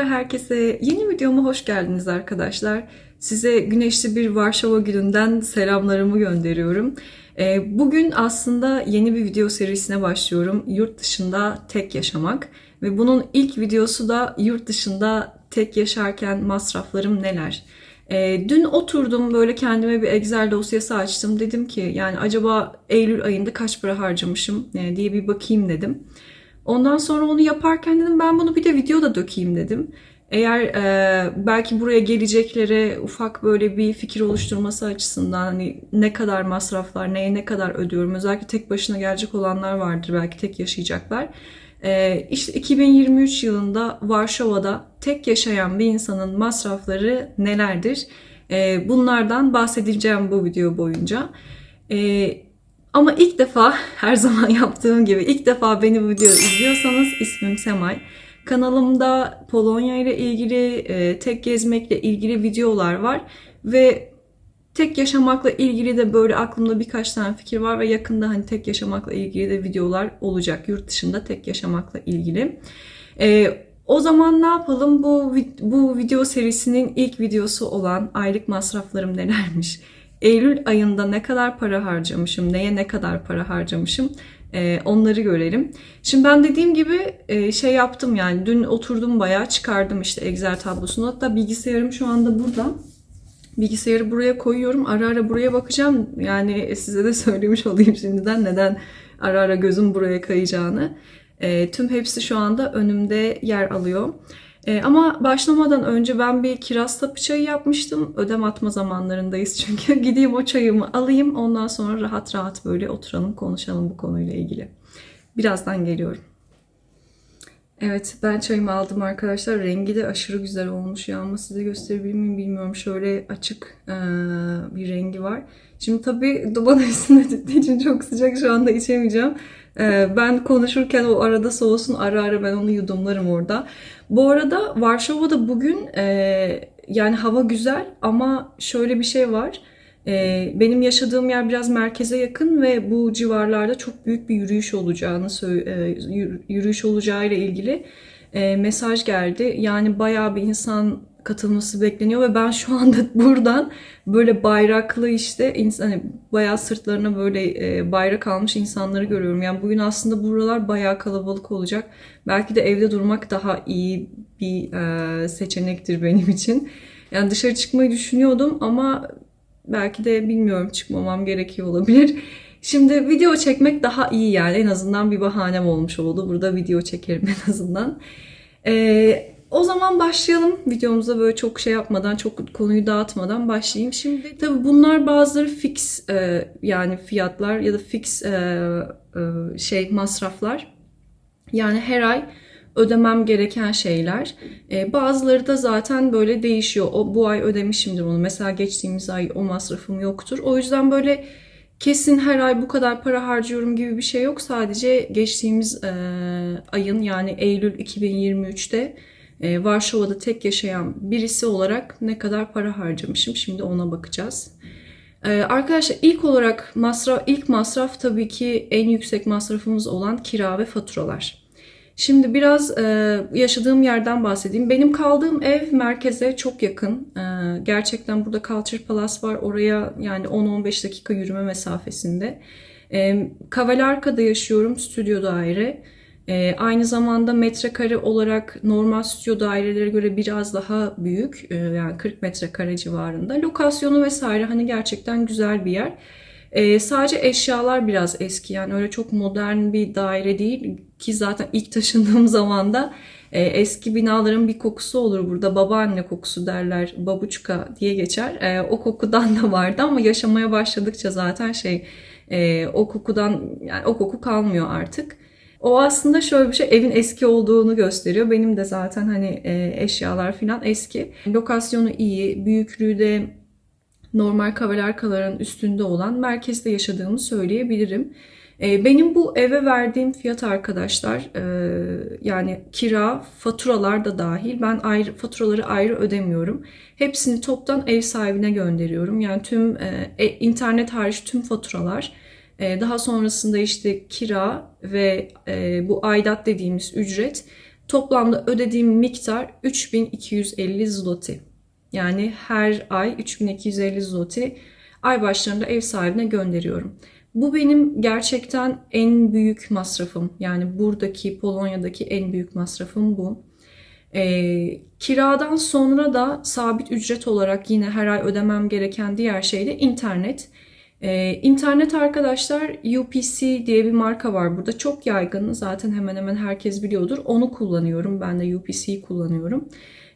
Merhabalar herkese. Yeni videoma hoş geldiniz arkadaşlar. Size güneşli bir Varşova gününden selamlarımı gönderiyorum. Ee, Bugün aslında yeni bir video serisine başlıyorum. Yurt dışında tek yaşamak. Ve bunun ilk videosu da yurt dışında tek yaşarken masraflarım neler? Ee, dün oturdum böyle kendime bir Excel dosyası açtım. Dedim ki yani acaba Eylül ayında kaç para harcamışım e, diye bir bakayım dedim. Ondan sonra onu yaparken dedim ben bunu bir de videoda dökeyim dedim. Eğer e, belki buraya geleceklere ufak böyle bir fikir oluşturması açısından hani ne kadar masraflar, neye ne kadar ödüyorum. Özellikle tek başına gelecek olanlar vardır belki tek yaşayacaklar. E, işte 2023 yılında Varşova'da tek yaşayan bir insanın masrafları nelerdir? E, bunlardan bahsedeceğim bu video boyunca. E, ama ilk defa her zaman yaptığım gibi ilk defa beni bu videoyu izliyorsanız ismim Semay. Kanalımda Polonya ile ilgili, e, tek gezmekle ilgili videolar var ve tek yaşamakla ilgili de böyle aklımda birkaç tane fikir var ve yakında hani tek yaşamakla ilgili de videolar olacak. Yurt dışında tek yaşamakla ilgili. E, o zaman ne yapalım? Bu bu video serisinin ilk videosu olan aylık masraflarım nelermiş? Eylül ayında ne kadar para harcamışım, neye ne kadar para harcamışım e, onları görelim. Şimdi ben dediğim gibi e, şey yaptım yani dün oturdum bayağı çıkardım işte Excel tablosunu. Hatta bilgisayarım şu anda burada. Bilgisayarı buraya koyuyorum. Ara ara buraya bakacağım. Yani size de söylemiş olayım şimdiden neden ara ara gözüm buraya kayacağını. E, tüm hepsi şu anda önümde yer alıyor. E, ama başlamadan önce ben bir kiraz sapı çayı yapmıştım. Ödem atma zamanlarındayız çünkü. Gideyim o çayımı alayım. Ondan sonra rahat rahat böyle oturalım konuşalım bu konuyla ilgili. Birazdan geliyorum. Evet ben çayımı aldım arkadaşlar. Rengi de aşırı güzel olmuş ya ama size gösterebilir miyim bilmiyorum. Şöyle açık e, bir rengi var. Şimdi tabii duman üstünde için çok sıcak şu anda içemeyeceğim. E, ben konuşurken o arada soğusun ara ara ben onu yudumlarım orada. Bu arada Varşova'da bugün e, yani hava güzel ama şöyle bir şey var. E, benim yaşadığım yer biraz merkeze yakın ve bu civarlarda çok büyük bir yürüyüş olacağını e, yürüyüş olacağı ile ilgili e, mesaj geldi. Yani bayağı bir insan katılması bekleniyor ve ben şu anda buradan böyle bayraklı işte insan hani bayağı sırtlarına böyle e, bayrak almış insanları görüyorum. Yani bugün aslında buralar bayağı kalabalık olacak. Belki de evde durmak daha iyi bir e, seçenektir benim için. Yani dışarı çıkmayı düşünüyordum ama belki de bilmiyorum çıkmamam gerekiyor olabilir. Şimdi video çekmek daha iyi yani en azından bir bahanem olmuş oldu. Burada video çekerim en azından. Ee, o zaman başlayalım. Videomuza böyle çok şey yapmadan, çok konuyu dağıtmadan başlayayım. Şimdi tabii bunlar bazıları fix e, yani fiyatlar ya da fix e, e, şey masraflar. Yani her ay ödemem gereken şeyler. E, bazıları da zaten böyle değişiyor. O bu ay ödemişimdir bunu. Mesela geçtiğimiz ay o masrafım yoktur. O yüzden böyle kesin her ay bu kadar para harcıyorum gibi bir şey yok. Sadece geçtiğimiz e, ayın yani Eylül 2023'te e, Varşova'da tek yaşayan birisi olarak ne kadar para harcamışım. Şimdi ona bakacağız. Arkadaşlar ilk olarak masraf ilk masraf tabii ki en yüksek masrafımız olan kira ve faturalar. Şimdi biraz e, yaşadığım yerden bahsedeyim. Benim kaldığım ev merkeze çok yakın. E, gerçekten burada Culture Palace var. Oraya yani 10-15 dakika yürüme mesafesinde. E, Kavalarka'da yaşıyorum, stüdyo daire. E, aynı zamanda metrekare olarak normal stüdyo dairelere göre biraz daha büyük. E, yani 40 metrekare civarında. Lokasyonu vesaire hani gerçekten güzel bir yer. E, sadece eşyalar biraz eski yani öyle çok modern bir daire değil ki zaten ilk taşındığım zaman da e, eski binaların bir kokusu olur burada babaanne kokusu derler babuçka diye geçer e, o kokudan da vardı ama yaşamaya başladıkça zaten şey e, o kokudan yani o koku kalmıyor artık. O aslında şöyle bir şey evin eski olduğunu gösteriyor. Benim de zaten hani e, eşyalar falan eski. Lokasyonu iyi, büyüklüğü de normal kavalarkaların üstünde olan merkezde yaşadığımı söyleyebilirim. E, benim bu eve verdiğim fiyat arkadaşlar e, yani kira, faturalar da dahil ben ayrı faturaları ayrı ödemiyorum. Hepsini toptan ev sahibine gönderiyorum. Yani tüm e, internet hariç tüm faturalar daha sonrasında işte kira ve bu aidat dediğimiz ücret Toplamda ödediğim miktar 3250 zloty. Yani her ay 3250 zloty ay başlarında ev sahibine gönderiyorum. Bu benim gerçekten en büyük masrafım. Yani buradaki Polonya'daki en büyük masrafım bu. E, kiradan sonra da sabit ücret olarak yine her ay ödemem gereken diğer şey de internet. E, internet arkadaşlar UPC diye bir marka var burada. Çok yaygın. Zaten hemen hemen herkes biliyordur. Onu kullanıyorum. Ben de UPC'yi kullanıyorum.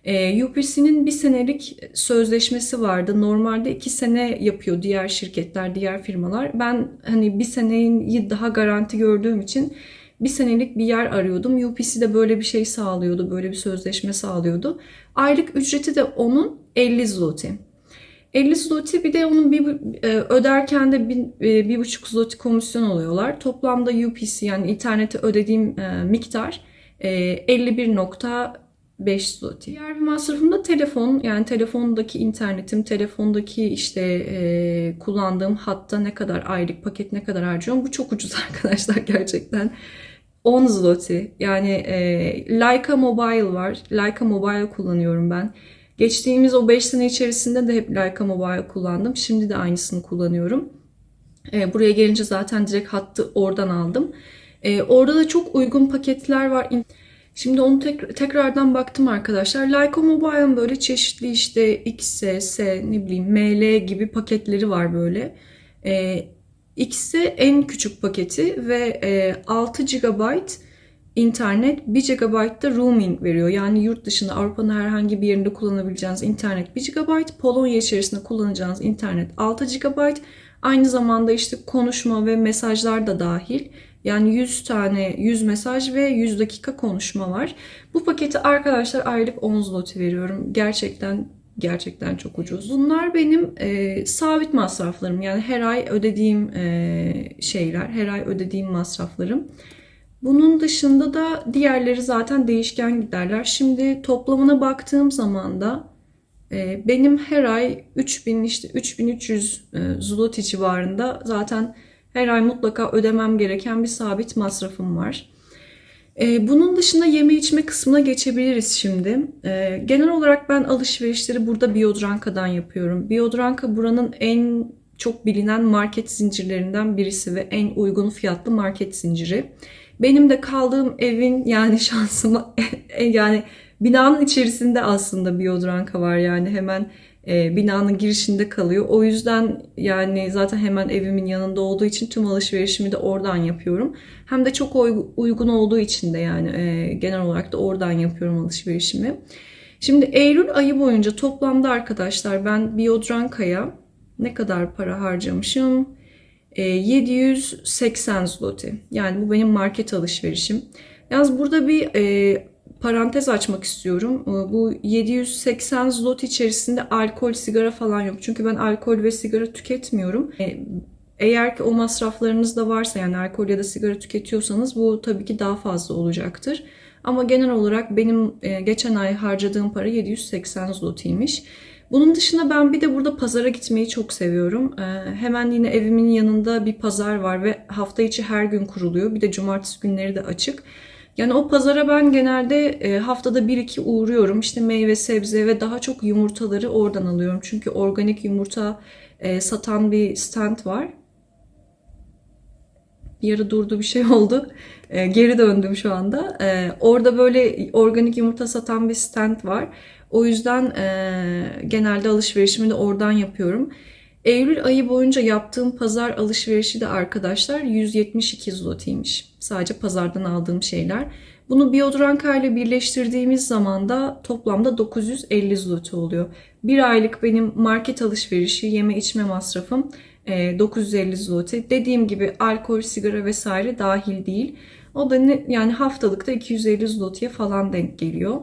Ee, e, UPC'nin bir senelik sözleşmesi vardı. Normalde iki sene yapıyor diğer şirketler, diğer firmalar. Ben hani bir seneyi daha garanti gördüğüm için bir senelik bir yer arıyordum. UPC de böyle bir şey sağlıyordu, böyle bir sözleşme sağlıyordu. Aylık ücreti de onun 50 zloty. 50 zloty bir de onun bir, e, öderken de bir, e, bir buçuk zloty komisyon alıyorlar. Toplamda UPC yani internete ödediğim e, miktar 51. 5 zloty. Diğer bir masrafım da telefon. Yani telefondaki internetim, telefondaki işte e, kullandığım hatta ne kadar aylık paket ne kadar harcıyorum. Bu çok ucuz arkadaşlar gerçekten. 10 zloty. Yani e, Leica Mobile var. Leica Mobile kullanıyorum ben. Geçtiğimiz o 5 sene içerisinde de hep Leica Mobile kullandım. Şimdi de aynısını kullanıyorum. E, buraya gelince zaten direkt hattı oradan aldım. E, orada da çok uygun paketler var. Şimdi onu tek, tekrardan baktım arkadaşlar. Leica Mobile'ın böyle çeşitli işte X, S, ne bileyim ML gibi paketleri var böyle. E, X'e en küçük paketi ve e, 6 GB internet, 1 GB da roaming veriyor. Yani yurt dışında Avrupa'nın herhangi bir yerinde kullanabileceğiniz internet 1 GB, Polonya içerisinde kullanacağınız internet 6 GB. Aynı zamanda işte konuşma ve mesajlar da dahil. Yani 100 tane 100 mesaj ve 100 dakika konuşma var. Bu paketi arkadaşlar aylık 10 zloty veriyorum. Gerçekten gerçekten çok ucuz. Bunlar benim e, sabit masraflarım. Yani her ay ödediğim e, şeyler, her ay ödediğim masraflarım. Bunun dışında da diğerleri zaten değişken giderler. Şimdi toplamına baktığım zaman da e, benim her ay 3000 işte 3300 e, zloty civarında zaten her ay mutlaka ödemem gereken bir sabit masrafım var. E, bunun dışında yeme içme kısmına geçebiliriz şimdi. E, genel olarak ben alışverişleri burada Biodranka'dan yapıyorum. Biodranka buranın en çok bilinen market zincirlerinden birisi ve en uygun fiyatlı market zinciri. Benim de kaldığım evin yani şansıma yani binanın içerisinde aslında Biodranka var yani hemen e, binanın girişinde kalıyor. O yüzden yani zaten hemen evimin yanında olduğu için tüm alışverişimi de oradan yapıyorum. Hem de çok uygun olduğu için de yani e, genel olarak da oradan yapıyorum alışverişimi. Şimdi Eylül ayı boyunca toplamda arkadaşlar ben Biodranka'ya ne kadar para harcamışım? E, 780 zloty. Yani bu benim market alışverişim. Yalnız burada bir e, parantez açmak istiyorum. Ee, bu 780 zlot içerisinde alkol, sigara falan yok. Çünkü ben alkol ve sigara tüketmiyorum. Ee, eğer ki o masraflarınız da varsa yani alkol ya da sigara tüketiyorsanız bu tabii ki daha fazla olacaktır. Ama genel olarak benim e, geçen ay harcadığım para 780 zlotiymiş. Bunun dışında ben bir de burada pazara gitmeyi çok seviyorum. Ee, hemen yine evimin yanında bir pazar var ve hafta içi her gün kuruluyor. Bir de cumartesi günleri de açık. Yani o pazara ben genelde e, haftada 1-2 uğruyorum. İşte meyve, sebze ve daha çok yumurtaları oradan alıyorum. Çünkü organik yumurta e, satan bir stand var. Yarı durdu bir şey oldu. E, geri döndüm şu anda. Orada böyle organik yumurta satan bir stand var. O yüzden genelde alışverişimi de oradan yapıyorum. Eylül ayı boyunca yaptığım pazar alışverişi de arkadaşlar 172 zlotiymiş. Sadece pazardan aldığım şeyler. Bunu Biodranka ile birleştirdiğimiz zaman da toplamda 950 zloty oluyor. Bir aylık benim market alışverişi, yeme içme masrafım 950 e, zloty. Dediğim gibi alkol, sigara vesaire dahil değil. O da ne, yani haftalıkta 250 zloty'ye falan denk geliyor.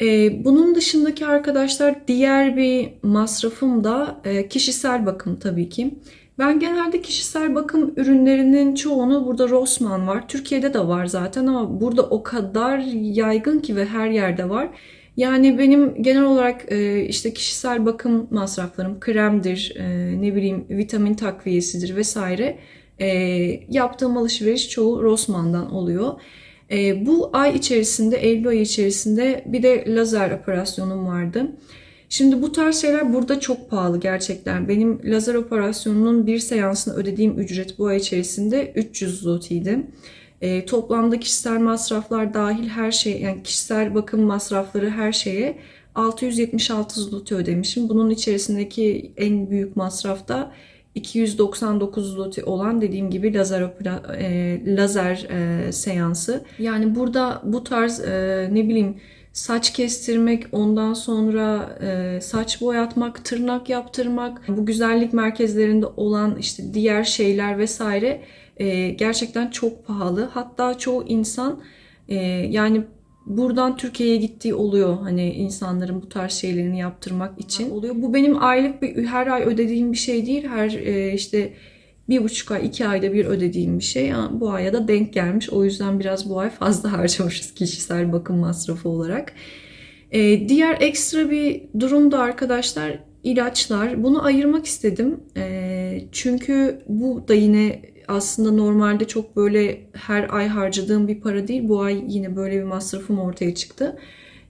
Ee, bunun dışındaki arkadaşlar diğer bir masrafım da e, kişisel bakım tabii ki. Ben genelde kişisel bakım ürünlerinin çoğunu burada Rossmann var. Türkiye'de de var zaten ama burada o kadar yaygın ki ve her yerde var. Yani benim genel olarak e, işte kişisel bakım masraflarım kremdir, e, ne bileyim vitamin takviyesidir vesaire. Yaptığım alışveriş çoğu Rossmann'dan oluyor. E, bu ay içerisinde, Eylül ayı içerisinde bir de lazer operasyonum vardı. Şimdi bu tarz şeyler burada çok pahalı gerçekten. Benim lazer operasyonunun bir seansını ödediğim ücret bu ay içerisinde 300 zlotiydi. E, toplamda kişisel masraflar dahil her şey, yani kişisel bakım masrafları her şeye 676 zloty ödemişim. Bunun içerisindeki en büyük masraf da 299 zloty olan dediğim gibi lazer opera, e, lazer e, seansı. Yani burada bu tarz e, ne bileyim saç kestirmek, ondan sonra e, saç boyatmak, tırnak yaptırmak, bu güzellik merkezlerinde olan işte diğer şeyler vesaire e, gerçekten çok pahalı. Hatta çoğu insan e, yani buradan Türkiye'ye gittiği oluyor hani insanların bu tarz şeylerini yaptırmak için oluyor. Bu benim aylık bir her ay ödediğim bir şey değil. Her e, işte bir buçuk ay, iki ayda bir ödediğim bir şey. Yani bu aya da denk gelmiş. O yüzden biraz bu ay fazla harcamışız kişisel bakım masrafı olarak. Ee, diğer ekstra bir durum da arkadaşlar ilaçlar. Bunu ayırmak istedim. Ee, çünkü bu da yine aslında normalde çok böyle her ay harcadığım bir para değil. Bu ay yine böyle bir masrafım ortaya çıktı.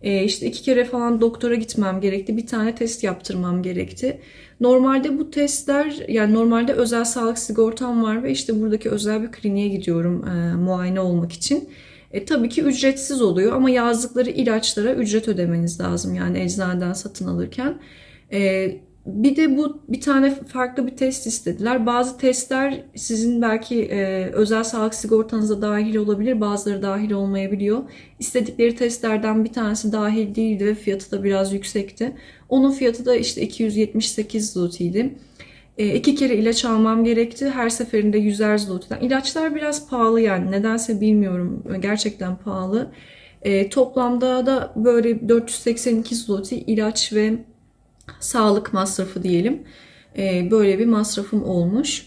Ee, işte iki kere falan doktora gitmem gerekti. Bir tane test yaptırmam gerekti. Normalde bu testler yani normalde özel sağlık sigortam var ve işte buradaki özel bir kliniğe gidiyorum e, muayene olmak için. E, tabii ki ücretsiz oluyor ama yazdıkları ilaçlara ücret ödemeniz lazım yani eczaneden satın alırken. E, bir de bu bir tane farklı bir test istediler. Bazı testler sizin belki e, özel sağlık sigortanıza dahil olabilir, bazıları dahil olmayabiliyor. İstedikleri testlerden bir tanesi dahil değildi ve fiyatı da biraz yüksekti. Onun fiyatı da işte 278 zlotiydi. E, iki kere ilaç almam gerekti. Her seferinde 100'er zlotiden. İlaçlar biraz pahalı yani. Nedense bilmiyorum. Gerçekten pahalı. E, toplamda da böyle 482 zloti ilaç ve sağlık masrafı diyelim. E, böyle bir masrafım olmuş.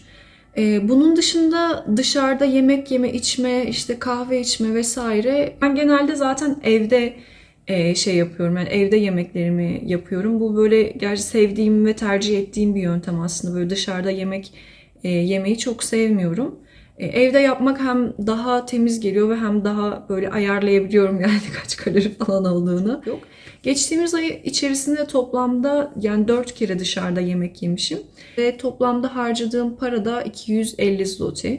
E, bunun dışında dışarıda yemek yeme, içme, işte kahve içme vesaire. Ben genelde zaten evde e, şey yapıyorum. Yani evde yemeklerimi yapıyorum. Bu böyle gerçi sevdiğim ve tercih ettiğim bir yöntem aslında. Böyle dışarıda yemek e, yemeyi çok sevmiyorum. E, evde yapmak hem daha temiz geliyor ve hem daha böyle ayarlayabiliyorum yani kaç kalori falan olduğunu. Yok. Geçtiğimiz ay içerisinde toplamda yani 4 kere dışarıda yemek yemişim. Ve toplamda harcadığım para da 250 zloty.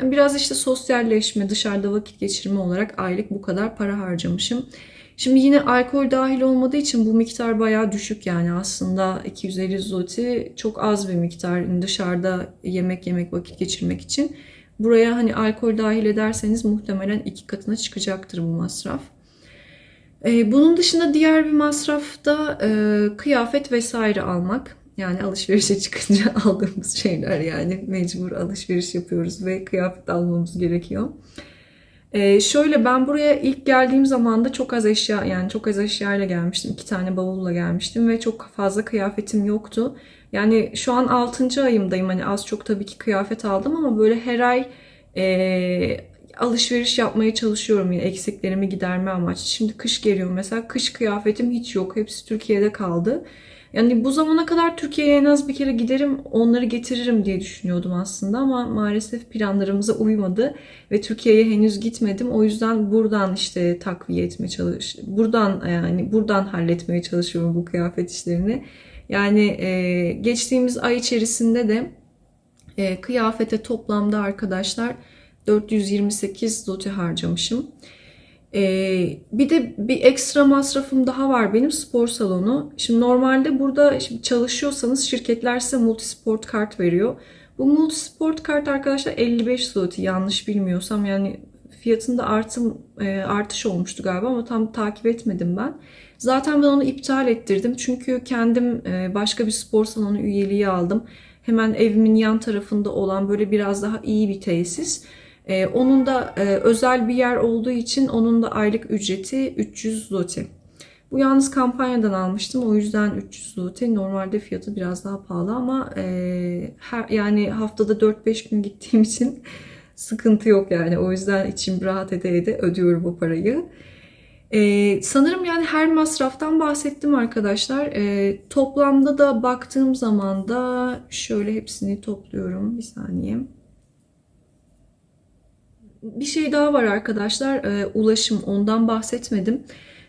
Yani biraz işte sosyalleşme, dışarıda vakit geçirme olarak aylık bu kadar para harcamışım. Şimdi yine alkol dahil olmadığı için bu miktar bayağı düşük yani aslında 250 zloty çok az bir miktar dışarıda yemek yemek vakit geçirmek için. Buraya hani alkol dahil ederseniz muhtemelen iki katına çıkacaktır bu masraf. Ee, bunun dışında diğer bir masraf da e, kıyafet vesaire almak. Yani alışverişe çıkınca aldığımız şeyler yani mecbur alışveriş yapıyoruz ve kıyafet almamız gerekiyor. Ee, şöyle ben buraya ilk geldiğim zaman da çok az eşya yani çok az eşyayla gelmiştim. iki tane bavulla gelmiştim ve çok fazla kıyafetim yoktu. Yani şu an 6. ayımdayım. Hani az çok tabii ki kıyafet aldım ama böyle her ay e, alışveriş yapmaya çalışıyorum yine eksiklerimi giderme amaçlı. Şimdi kış geliyor mesela. Kış kıyafetim hiç yok. Hepsi Türkiye'de kaldı. Yani bu zamana kadar Türkiye'ye en az bir kere giderim, onları getiririm diye düşünüyordum aslında ama maalesef planlarımıza uymadı ve Türkiye'ye henüz gitmedim. O yüzden buradan işte takviye etmeye çalış, buradan yani buradan halletmeye çalışıyorum bu kıyafet işlerini. Yani e, geçtiğimiz ay içerisinde de e, kıyafete toplamda arkadaşlar 428 zloty harcamışım. Ee, bir de bir ekstra masrafım daha var benim spor salonu. Şimdi normalde burada şimdi çalışıyorsanız şirketler size multisport kart veriyor. Bu multisport kart arkadaşlar 55 zloty yanlış bilmiyorsam yani fiyatında artım e, artış olmuştu galiba ama tam takip etmedim ben. Zaten ben onu iptal ettirdim çünkü kendim e, başka bir spor salonu üyeliği aldım. Hemen evimin yan tarafında olan böyle biraz daha iyi bir tesis. Ee, onun da e, özel bir yer olduğu için onun da aylık ücreti 300 zloty. Bu yalnız kampanyadan almıştım. O yüzden 300 zloty. Normalde fiyatı biraz daha pahalı ama e, her, yani haftada 4-5 gün gittiğim için sıkıntı yok yani. O yüzden içim rahat ede ede ödüyorum bu parayı. Ee, sanırım yani her masraftan bahsettim arkadaşlar. Ee, toplamda da baktığım zaman da şöyle hepsini topluyorum. Bir saniye. Bir şey daha var arkadaşlar. Ee, ulaşım. Ondan bahsetmedim.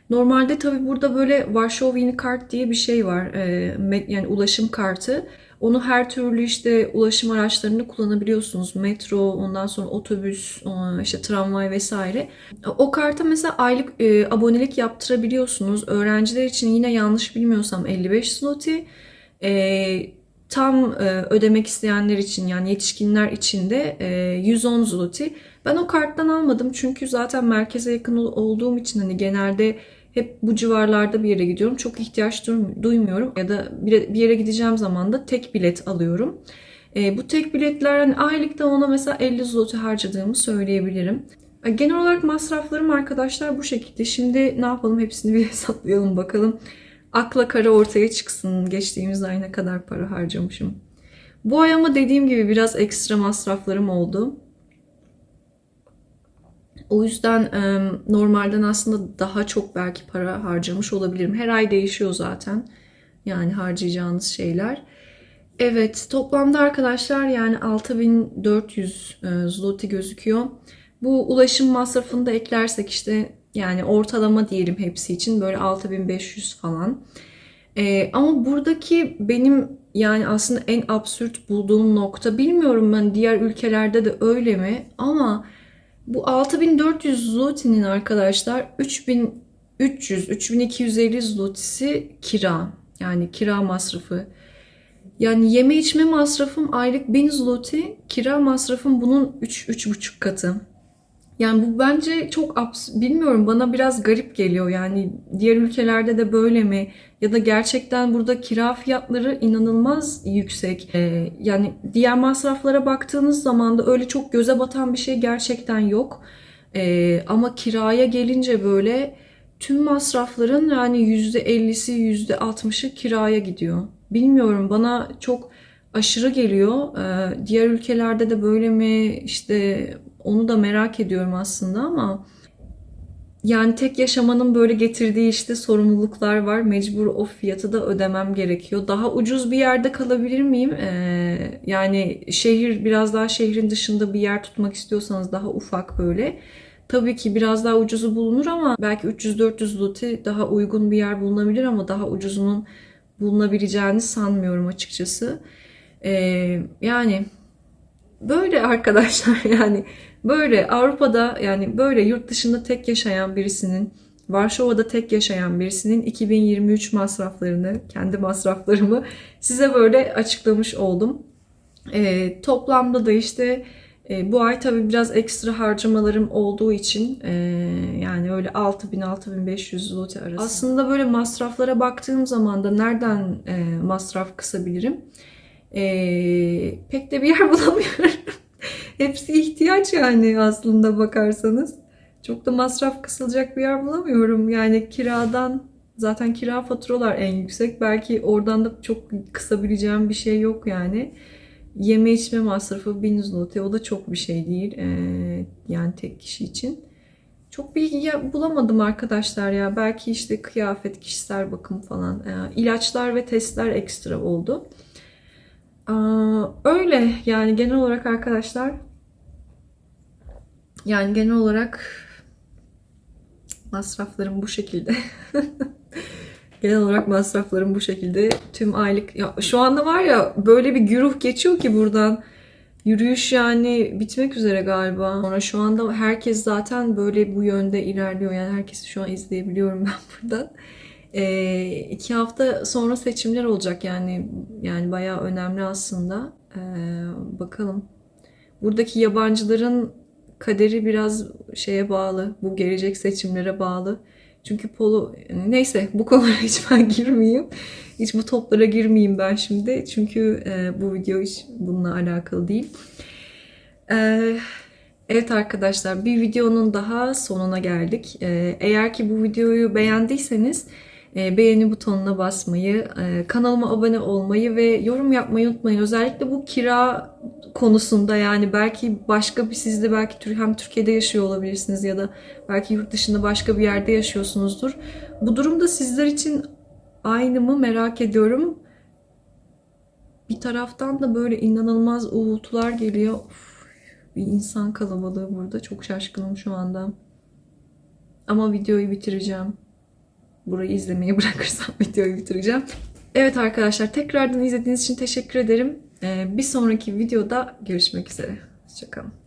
Normalde tabii burada böyle Varşovini kart diye bir şey var. Me- yani ulaşım kartı. Onu her türlü işte ulaşım araçlarını kullanabiliyorsunuz. Metro, ondan sonra otobüs, e, işte tramvay vesaire. O karta mesela aylık e, abonelik yaptırabiliyorsunuz. Öğrenciler için yine yanlış bilmiyorsam 55 zloty. E, tam e, ödemek isteyenler için yani yetişkinler için de e, 110 zloty. Ben o karttan almadım çünkü zaten merkeze yakın ol- olduğum için hani genelde hep bu civarlarda bir yere gidiyorum. Çok ihtiyaç duym- duymuyorum ya da bir yere gideceğim zaman da tek bilet alıyorum. E, bu tek biletler hani aylıkta ona mesela 50 zloty harcadığımı söyleyebilirim. Genel olarak masraflarım arkadaşlar bu şekilde. Şimdi ne yapalım hepsini bir hesaplayalım bakalım. Akla kara ortaya çıksın. Geçtiğimiz ay ne kadar para harcamışım. Bu ay ama dediğim gibi biraz ekstra masraflarım oldu. O yüzden e, normalden aslında daha çok belki para harcamış olabilirim. Her ay değişiyor zaten. Yani harcayacağınız şeyler. Evet, toplamda arkadaşlar yani 6400 e, zloty gözüküyor. Bu ulaşım masrafını da eklersek işte yani ortalama diyelim hepsi için böyle 6500 falan. E, ama buradaki benim yani aslında en absürt bulduğum nokta bilmiyorum ben diğer ülkelerde de öyle mi ama bu 6400 zloty'nin arkadaşlar 3300 3250 zloty'si kira. Yani kira masrafı. Yani yeme içme masrafım aylık 1000 zloty, kira masrafım bunun 3 3,5 katı. Yani bu bence çok abs bilmiyorum bana biraz garip geliyor. Yani diğer ülkelerde de böyle mi? Ya da gerçekten burada kira fiyatları inanılmaz yüksek. Ee, yani diğer masraflara baktığınız zaman da öyle çok göze batan bir şey gerçekten yok. Ee, ama kiraya gelince böyle tüm masrafların yani %50'si %60'ı kiraya gidiyor. Bilmiyorum bana çok aşırı geliyor. Ee, diğer ülkelerde de böyle mi işte onu da merak ediyorum aslında ama yani tek yaşamanın böyle getirdiği işte sorumluluklar var. Mecbur o fiyatı da ödemem gerekiyor. Daha ucuz bir yerde kalabilir miyim? Ee, yani şehir biraz daha şehrin dışında bir yer tutmak istiyorsanız daha ufak böyle. Tabii ki biraz daha ucuzu bulunur ama belki 300-400 luti daha uygun bir yer bulunabilir ama daha ucuzunun bulunabileceğini sanmıyorum açıkçası. Ee, yani böyle arkadaşlar yani böyle Avrupa'da yani böyle yurt dışında tek yaşayan birisinin Varşova'da tek yaşayan birisinin 2023 masraflarını, kendi masraflarımı size böyle açıklamış oldum. Ee, toplamda da işte e, bu ay tabii biraz ekstra harcamalarım olduğu için e, yani öyle 6000-6500 zloty arası. Aslında böyle masraflara baktığım zaman da nereden e, masraf kısabilirim? E, pek de bir yer bulamıyorum. Hepsi ihtiyaç yani aslında bakarsanız. Çok da masraf kısılacak bir yer bulamıyorum. Yani kiradan zaten kira faturalar en yüksek. Belki oradan da çok kısabileceğim bir şey yok yani. Yeme içme masrafı 1000 zloty o da çok bir şey değil. Ee, yani tek kişi için. Çok ya, bulamadım arkadaşlar ya. Belki işte kıyafet, kişisel bakım falan. Ee, ilaçlar ve testler ekstra oldu. Aa, öyle yani genel olarak arkadaşlar yani genel olarak masraflarım bu şekilde. genel olarak masraflarım bu şekilde. Tüm aylık ya şu anda var ya böyle bir güruh geçiyor ki buradan. Yürüyüş yani bitmek üzere galiba. Sonra şu anda herkes zaten böyle bu yönde ilerliyor. Yani herkesi şu an izleyebiliyorum ben buradan. Ee, iki hafta sonra seçimler olacak yani yani bayağı önemli aslında. Ee, bakalım. Buradaki yabancıların kaderi biraz şeye bağlı. Bu gelecek seçimlere bağlı. Çünkü polo neyse bu konulara hiç ben girmeyeyim. Hiç bu toplara girmeyeyim ben şimdi. Çünkü e, bu video hiç bununla alakalı değil. E, evet arkadaşlar bir videonun daha sonuna geldik. E, eğer ki bu videoyu beğendiyseniz beğeni butonuna basmayı, e, kanalıma abone olmayı ve yorum yapmayı unutmayın. Özellikle bu kira konusunda yani belki başka bir siz de belki hem Türkiye'de yaşıyor olabilirsiniz ya da belki yurt dışında başka bir yerde yaşıyorsunuzdur. Bu durumda sizler için aynı mı merak ediyorum. Bir taraftan da böyle inanılmaz uğultular geliyor. Of, bir insan kalabalığı burada. Çok şaşkınım şu anda. Ama videoyu bitireceğim. Burayı izlemeyi bırakırsam videoyu bitireceğim. Evet arkadaşlar tekrardan izlediğiniz için teşekkür ederim. Ee, bir sonraki videoda görüşmek üzere. Hoşçakalın.